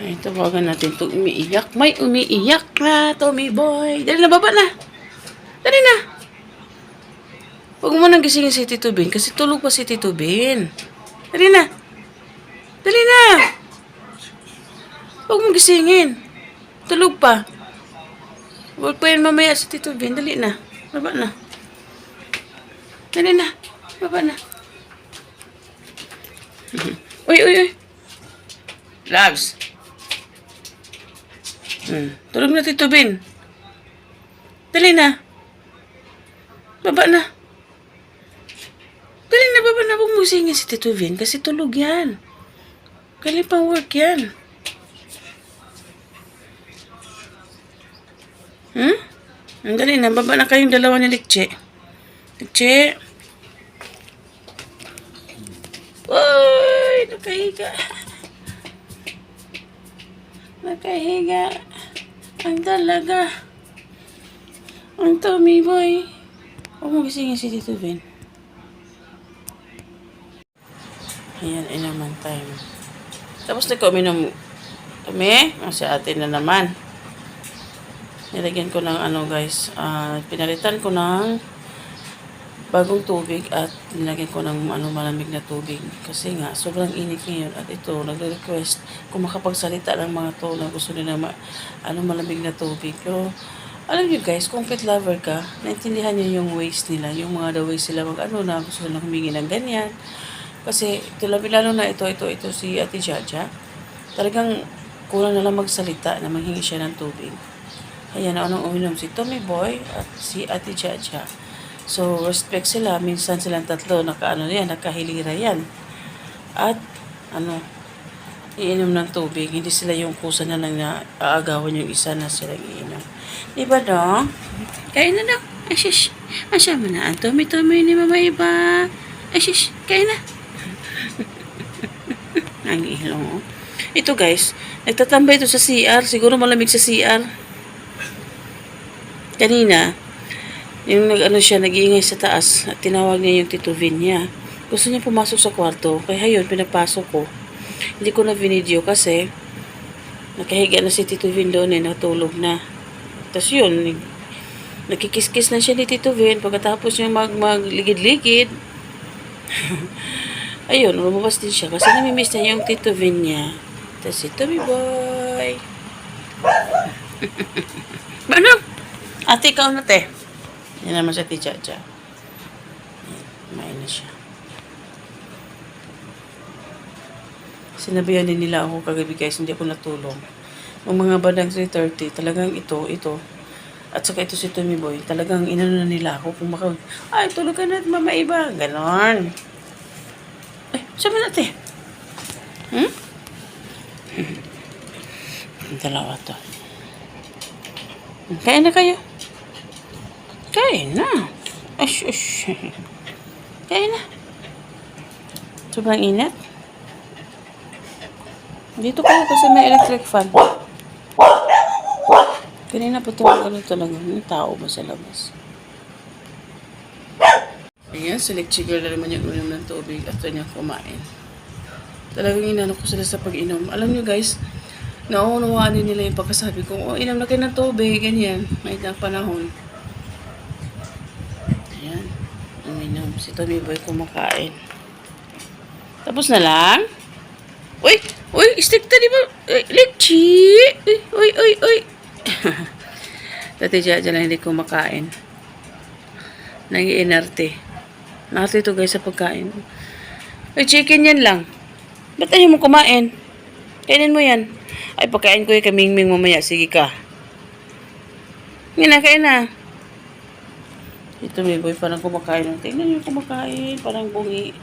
Ay, tawagan natin itong umiiyak. May umiiyak na, Tommy boy. Dali na, baba na. Dali na. Huwag mo nang gisingin si Tito Ben kasi tulog pa si Tito Ben. Dali na. Dali na. Huwag mong gisingin. Tulog pa. Huwag pa yan mamaya si Tito Ben. Dali na. Baba na. Dali na. Baba na. uy, uy, uy. Loves. Hmm. Tulog na Tito Ben. Dali na. Baba na. Dali na, baba na. Huwag mo singin si Tito Ben kasi tulog yan. Galing pang work yan. Hmm? Ang dali na. Baba na kayong dalawa ni Likche. Likche. Uy! Nakahiga. Nakahiga. Ang talaga. Ang Tommy boy. Huwag mo gisingin si Tito Ben. Ayan, ay naman time. Tapos na ko uminom. Kami, si ate na naman. Nilagyan ko ng ano guys, ah, pinalitan ko ng bagong tubig at nilagyan ko ng ano malamig na tubig. Kasi nga sobrang init ngayon at ito nagre-request kung makapagsalita ng mga to na gusto nila ma, ano malamig na tubig. Pero alam niyo guys kung pet lover ka naintindihan niyo yung ways nila yung mga the ways sila mag ano na gusto nila humingi ng ganyan. Kasi ito lalo na ito ito ito si Ate Jaja talagang kulang na lang magsalita na manghingi siya ng tubig. Ayan, anong uminom si Tommy Boy at si Ate Jaja. So, respect sila. Minsan silang tatlo, nakaano yan, nakahilira yan. At, ano, iinom ng tubig. Hindi sila yung kusa na lang na aagawan yung isa na silang iinom. Di ba, no? Kain na daw. Ay, shish. Asya mo na. Tommy-Tommy ni Mama Iba. Ay, shish. Kain na. Ang ilong, oh. Ito, guys. Nagtatambay ito sa CR. Siguro malamig sa CR kanina, yung nag-ano siya, nag-iingay sa taas, at tinawag niya yung Tito Vin niya. Gusto niya pumasok sa kwarto, kaya yun, pinapasok ko. Hindi ko na video kasi, nakahiga na si Tito Vin doon eh, natulog na. Tapos yun, nagkikiskis na siya ni Tito Vin, pagkatapos niya mag magligid-ligid, ayun, lumabas din siya kasi namimiss niya yung Tito Vin niya. Tapos si Tommy Boy. Manong! Ate, ikaw na, te. Yan naman siya, ti Jaja. Kumain na siya. Sinabihan din nila ako kagabi guys, hindi ako natulong. Ang mga bandang 3.30, talagang ito, ito. At saka ito si Tommy Boy, talagang inano na nila ako kung maka... Ay, tulog ka na, mama iba. Ganon. Ay, sabi na, te. Hmm? Ang dalawa to. Kain na kayo. Kain na. Ash, ash. Kain na. Sobrang init. Dito kayo kasi may electric fan. Kanina pa tumagal talaga. May tao ba sa labas? Ayan, Lecture Girl na naman yung uminom ng tubig at niya kumain. Talagang inano ko sila sa pag-inom. Alam nyo guys, nauunawaan din nila yung pagkasabi ko, oh, inom na kayo ng tubig, ganyan. May na panahon. Ayan, uminom. Si Tommy Boy kumakain. Tapos na lang? Uy! Uy! Istikta di ba? Lechi! Uy! Uy! Uy! Uy! Dati dyan dyan lang hindi kumakain. Nag-iinarte. Nakati ito guys sa pagkain. Uy! Chicken yan lang. Ba't ayaw mo kumain? Kainin mo yan. Ay, pagkain ko yung kamingming mamaya. Sige ka. Yan na, kain na. Ito may boy, parang kumakain. Tingnan niyo kumakain. Parang bungi.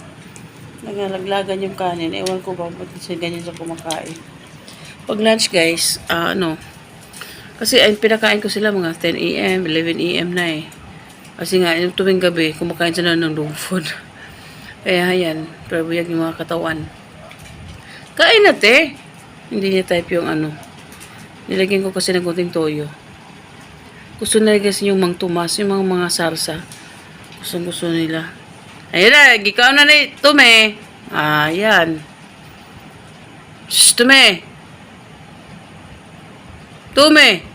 Nagalaglagan yung kanin. Ewan ko ba, ba't siya ganyan sa kumakain. Pag lunch guys, ah, ano, kasi ay, pinakain ko sila mga 10 a.m., 11 a.m. na eh. Kasi nga, yung tuwing gabi, kumakain sila ng long food. Kaya yan, pero buyag yung mga katawan. Kain na te. Hindi niya type yung ano. Nilagyan ko kasi ng konting toyo. Gusto nila kasi yung mang tumas, yung mga mga sarsa. Gusto gusto nila. Ayun na, ikaw na na tume. Ayan. Shh, tume. Tume!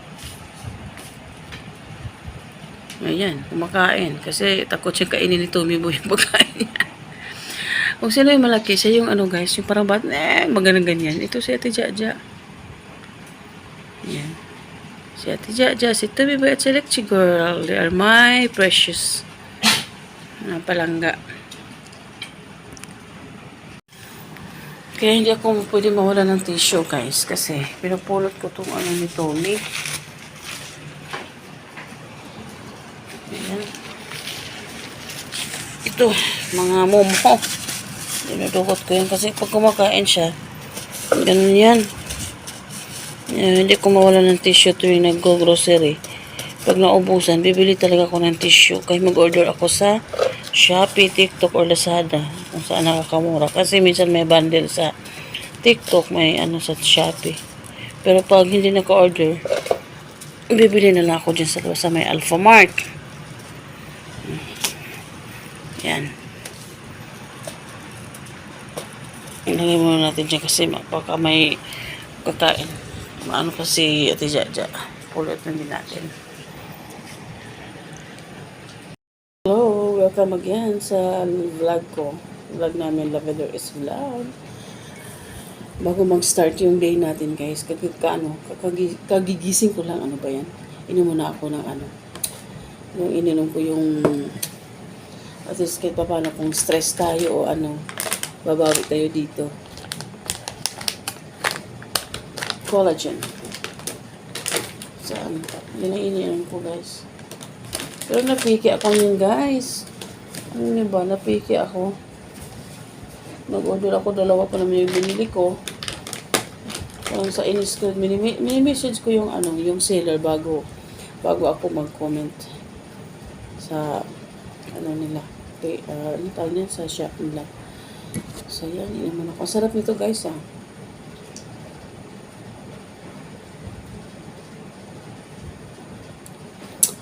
Ayan, kumakain. Kasi takot siya kainin ni Tumi Boy yung pagkain niya. Kung sino yung malaki, siya yung ano guys, yung parang bat, eh, magandang ganyan. Ito si Ate Jaja. Ayan. Si Ate Jaja, si Tumi Boy at si Lexi Girl. They are my precious. na palangga. Kaya hindi ako pwede mawala ng tissue guys kasi pinupulot ko tong ano ni Tommy. Ayan. Ito, mga momo. Dinudukot ko yan kasi pag kumakain siya, ganun yan. Ayan, hindi ko mawala ng tissue tuwing nag-grocery. Pag naubusan, bibili talaga ako ng tissue. Kaya mag-order ako sa Shopee, TikTok, or Lazada. Kung saan nakakamura. Kasi minsan may bundle sa TikTok, may ano sa Shopee. Pero pag hindi naka-order, bibili na lang ako dyan sa, sa may Alpha Mart. Yan. Ilagay muna natin dyan kasi baka may kakain. Maano pa si Ate Jaja. Pulot na din natin. Hello, welcome again sa vlog ko. Vlog namin, Lavender is Vlog. Bago mag-start yung day natin guys, kag ka, ano, kakagi- kagigising ko lang, ano ba yan? Inom muna ako ng ano. Yung ininom ko yung at least kahit pa paano kung stress tayo o ano, babawi tayo dito. Collagen. Saan? Yun ang ininom ko guys. Pero napiki ako yun guys. Ano niyo ba? Napiki ako. Nag-order ako, dalawa pa naman yung binili ko. Parang sa inis ko, mini- mini-message ko yung ano, yung seller bago bago ako mag-comment sa ano nila. Okay, uh, ano tawag niyan? Sa shop nila. So, yan. Yan naman ako. Sarap nito guys ah.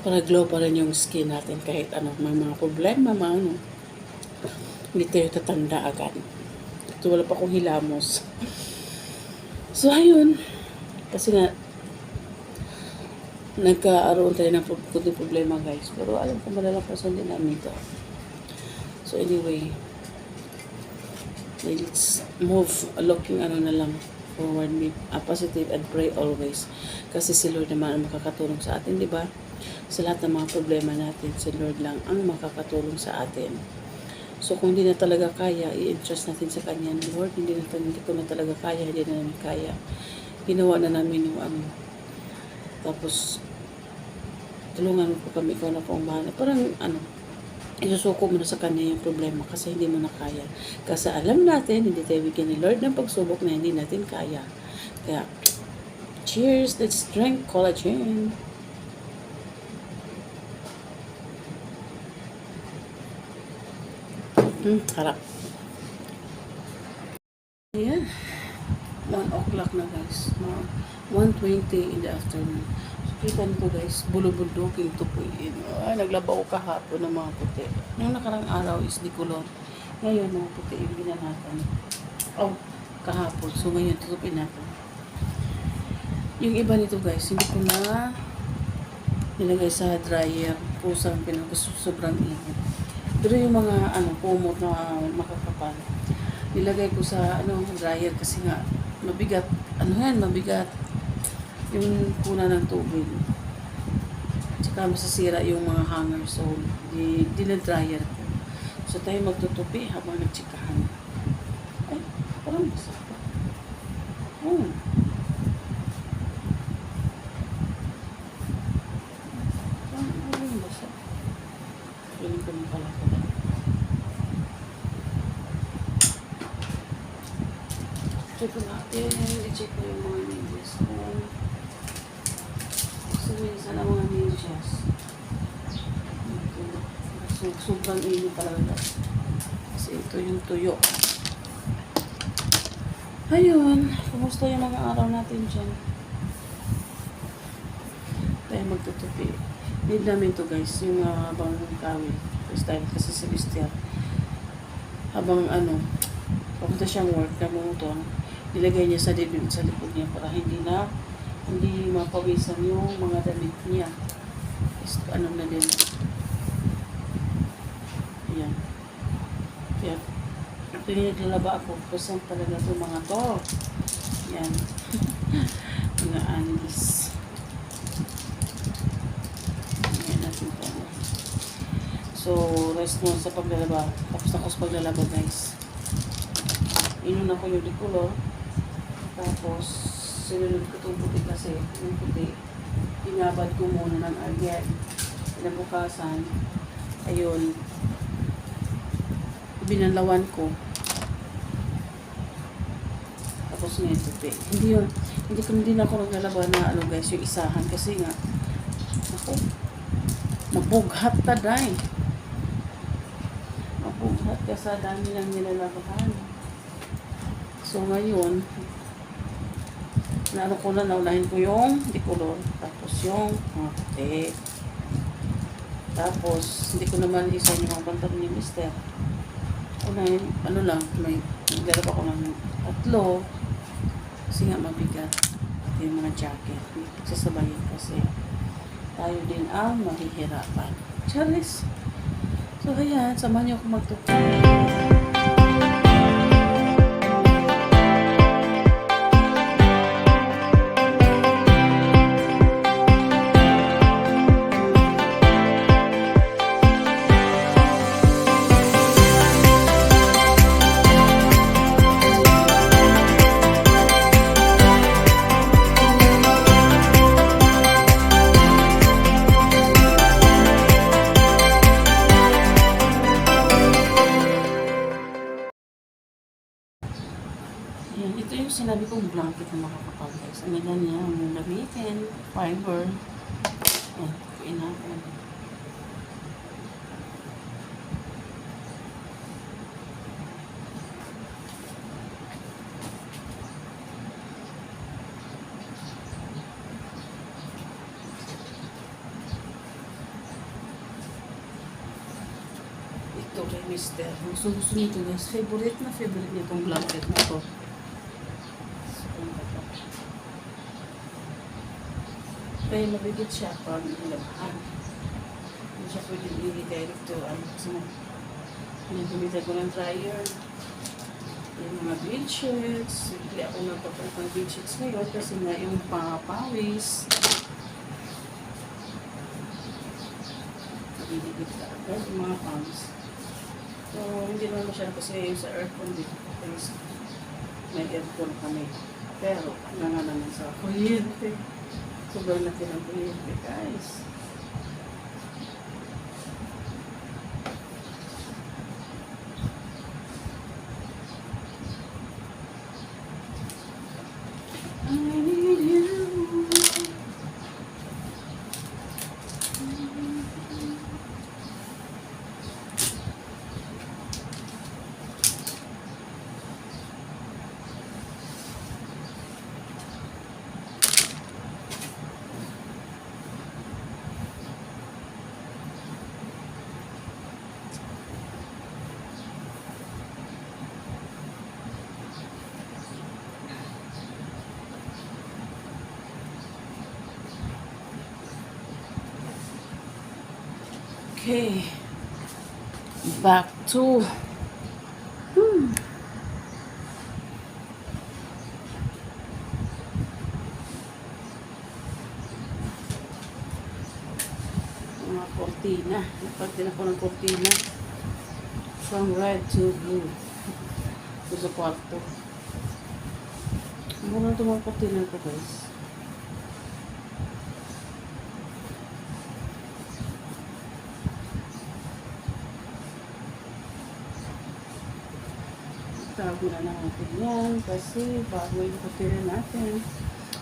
Para glow pa rin yung skin natin kahit ano, may mga problema, mga ano. Hindi tayo tatanda agad. Ito wala pa akong hilamos. So, ayun. Kasi nga, nagkaaroon tayo ng kunting problema guys. Pero alam ko malalampasan din namin to. So anyway, let's move looking ano na lang forward me uh, positive and pray always kasi si Lord naman ang makakatulong sa atin di ba sa lahat ng mga problema natin si Lord lang ang makakatulong sa atin so kung hindi na talaga kaya i-entrust natin sa Kanya Lord hindi na hindi ko na talaga kaya hindi na namin kaya ginawa na namin yung ano tapos tulungan mo po kami ikaw na po ang bahala parang ano isusuko mo na sa kanya yung problema kasi hindi mo na kaya. Kasi alam natin, hindi tayo bigyan ni Lord ng pagsubok na hindi natin kaya. Kaya, cheers, let's drink collagen. Hmm, harap. Ayan. 1 o'clock na guys. Mga 1.20 in the afternoon. So, kita nito guys, bulubulduking tupuin. Ay, naglaba ko kahapon ng mga puti. Yung nakarang araw is di kulon. Ngayon, mga puti yung ginanatan. Oh, kahapon. So, ngayon, tutupin natin. Yung iba nito guys, hindi ko na nilagay sa dryer. Kusang pinag sobrang init. Pero yung mga ano, kumot na makakapal, nilagay ko sa ano, dryer kasi nga mabigat. Ano yan, mabigat. Yung kuna ng tubig. Tsaka masasira yung mga hanger. So, di, di na dryer ko. So, tayo magtutupi habang nagtsikahan. Ay, parang basa pa. Oh. Parang parang basa. Feeling ko na pala ko. Check ko natin. I-check ko yung mga medyas ko. Kasi minsan ang mga medyas. Ito. So, sobrang init talaga. Kasi ito yung tuyo. Ayun. Kumusta yung mga araw natin dyan? Tayo magtutupi. Need namin to guys. Yung uh, habang kawin. First time kasi si Christian. Habang ano, papunta siyang work na motor, nilagay niya sa dibdib sa likod niya para hindi na hindi mapawisan yung mga damit niya. Is, ano na din. Ayan. Kaya, ito yung naglalaba ako. Kusang talaga to mga to. Yan. mga anis. Ayan natin ito. So, rest mo sa paglalaba. Tapos ako sa paglalaba, guys. Inuna ko yung dikulor. Tapos, sinunod ko itong puti kasi. Yung puti. Pinabad ko muna ng agad. Pinabukasan. Ayun. Binalawan ko. Tapos ngayon puti. Hindi yun. Hindi ko na ako naglalaba na ano guys, yung isahan. Kasi nga, ako, mabughat ta day. Mabughat ka sa dami ng nilalabahan. So ngayon, naano ko na, naunahin ko yung dikulor. Tapos yung mga puti. Tapos, hindi ko naman isa yung mga pantalon ni Mister. Unahin, ano lang, may naglalap ako ng tatlo. Kasi nga mabigat. At yung mga jacket. Pagsasabayin kasi tayo din ang mahihirapan. Charis! So, ayan, samahan niyo ako magtutulog. Sinabi kong blanket na makakapal guys. Ano yan yan, yung gamitin, fiber. Ayan, kuin natin. Ito kay Mister. Gusto gusto nito guys. Favorite na favorite nitong blanket na to. Kaya mabigit siya pag ilabahan. Hindi siya pwede i-direct to ano kasi na pinagamitan ko ng dryer. Yung mga bead sheets. Hindi ako nagpapalit ng bead sheets ngayon kasi nga yung pangapawis. Nagigigit ka agad yung mga pants. So, hindi naman masyado kasi sa aircon dito. Kasi may aircon kami. Pero, nga nga naman sa kuryente. Sobrang laki ng kuryente, guys. I need you. Okay. Back to hmm. mga kortina. Nagpagtin ako ng kortina. From red to blue. Ito sa kwarto. Muna ito mga kortina ko guys. Tago na natin yan kasi bago yung kortina natin.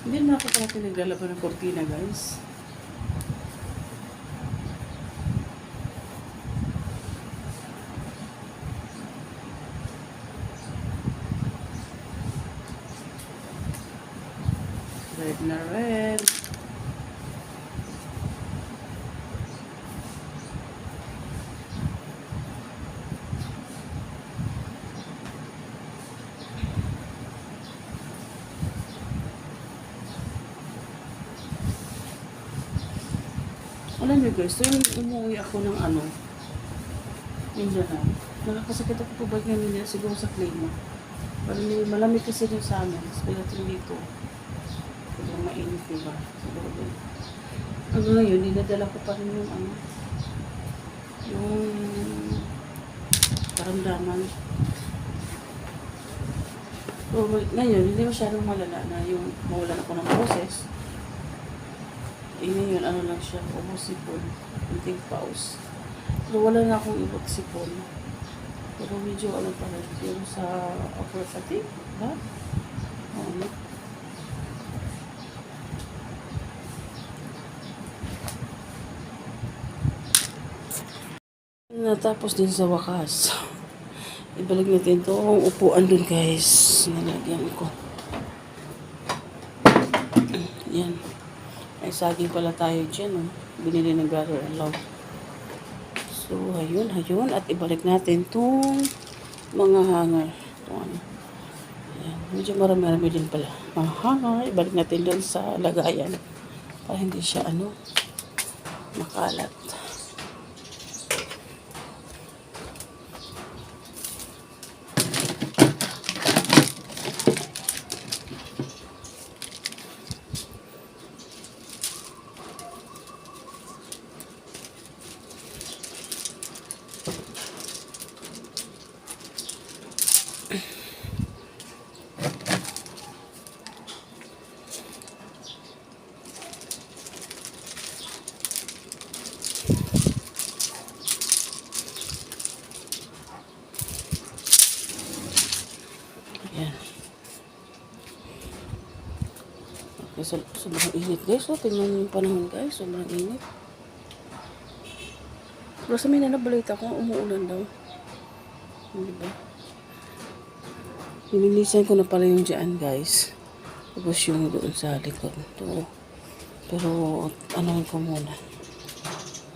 Hindi na ako pala pinaglalaban ng kortina guys. Red na red. Guys, tuwing umuwi ako ng ano, Mindanao, nakakasakit ako po ba ngayon nila siguro sa klima. Parang may- malamig kasi dun sa amin, sa pagdating dito. Sobrang mainit, diba? Siguro din. Hanggang ngayon, dinadala ko pa rin yung ano, yung karamdaman. So, ngayon, hindi masyadong malala na yung mawalan ako ng boses. Eh, ngayon, ano lang siya, umusipon, hindi pause. Pero wala na akong ibot sipon. Pero medyo ano pa rin, yung sa upper fatigue, ba? No? Natapos din sa wakas. Ibalik natin to upuan dun guys. Nalagyan ko. Yan. Ay saging pala tayo dyan. Oh. Binili ng brother in law. So, ayun, ayun. At ibalik natin tong mga hanger. Itong ano. Ayan. Medyo marami-marami din pala. Mga hanger. Ibalik natin doon sa lagayan. Para hindi siya ano makalat. Ayan. Okay, so, sobrang init guys. So, tingnan niyo yung panahon guys. Sobrang init. Pero sa may nanabalita ko, umuulan daw. Hindi ba? Nilinisan ko na pala yung dyan guys. Tapos yung doon sa likod. Ito. Pero, ano ko muna.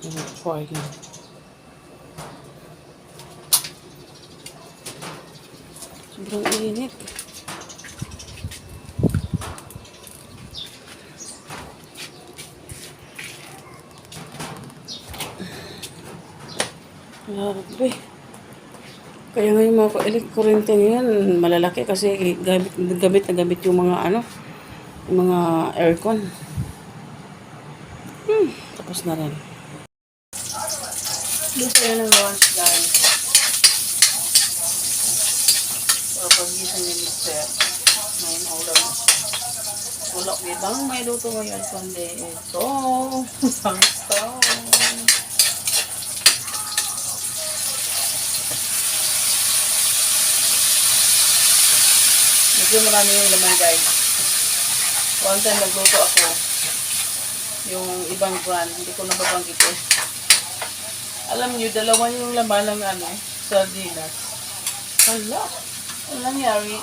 Yung for yun. Sobrang init. Grabe. Kaya nga yung mga electronic ngayon, malalaki kasi gamit, gamit na gamit yung mga ano, yung mga aircon. Hmm, tapos na rin. Dito na ng lunch guys. So, pag-gising ni Mr. May ulam na siya. Ko ibang may luto ngayon kundi ito. Pangsto. Medyo marami yung laman guys. One time nagluto ako. Yung ibang brand. Hindi ko nababanggit eh. Alam niyo, dalawa yung laman ng ano, sardinas. Hala. Ano nangyari?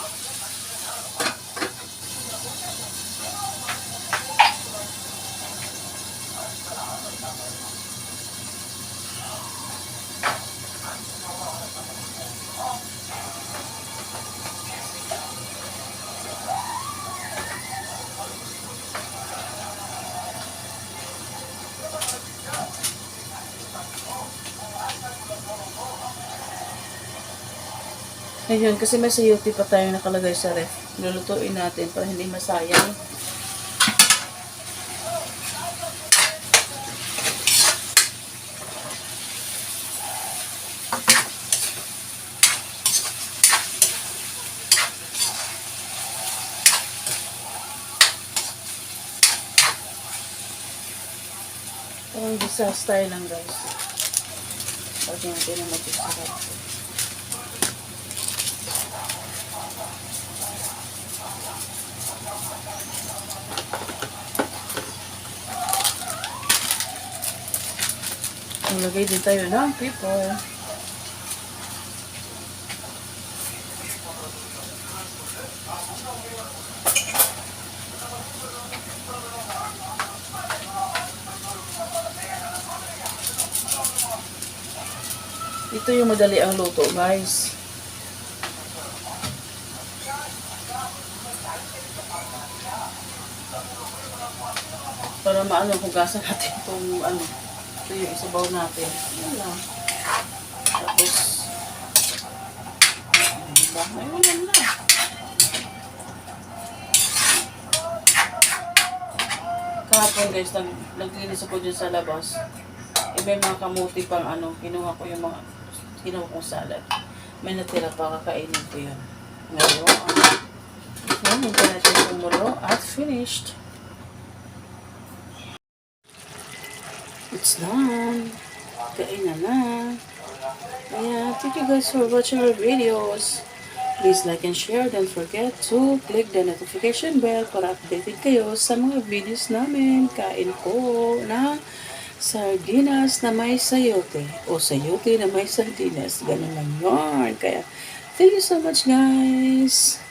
Ayun, kasi may sayote pa tayo nakalagay sa ref. Lulutuin natin para hindi masayang. Parang bisa style lang guys. Pag natin na mag-isarap. Maglagay din tayo ng pepper. Ito yung madali ang luto, guys. Para maano hugasan natin itong ano, ito yung isabaw natin. Yan lang. Tapos, diba? Lang na. Kahapon guys, nag, naglinis ako dyan sa labas. Eh, may mga kamuti pang ano, kinuha ko yung mga, kinuha kong salad. May natira pa, kakainin ko yun. Ngayon, yan, hindi natin kumulo at finished. It's done. Kain na na. Ayan, thank you guys for watching our videos. Please like and share. Don't forget to click the notification bell para updated kayo sa mga videos namin. Kain ko na sardinas na may sayote o sayote na may sardinas. Ganun lang yun. Kaya, thank you so much guys.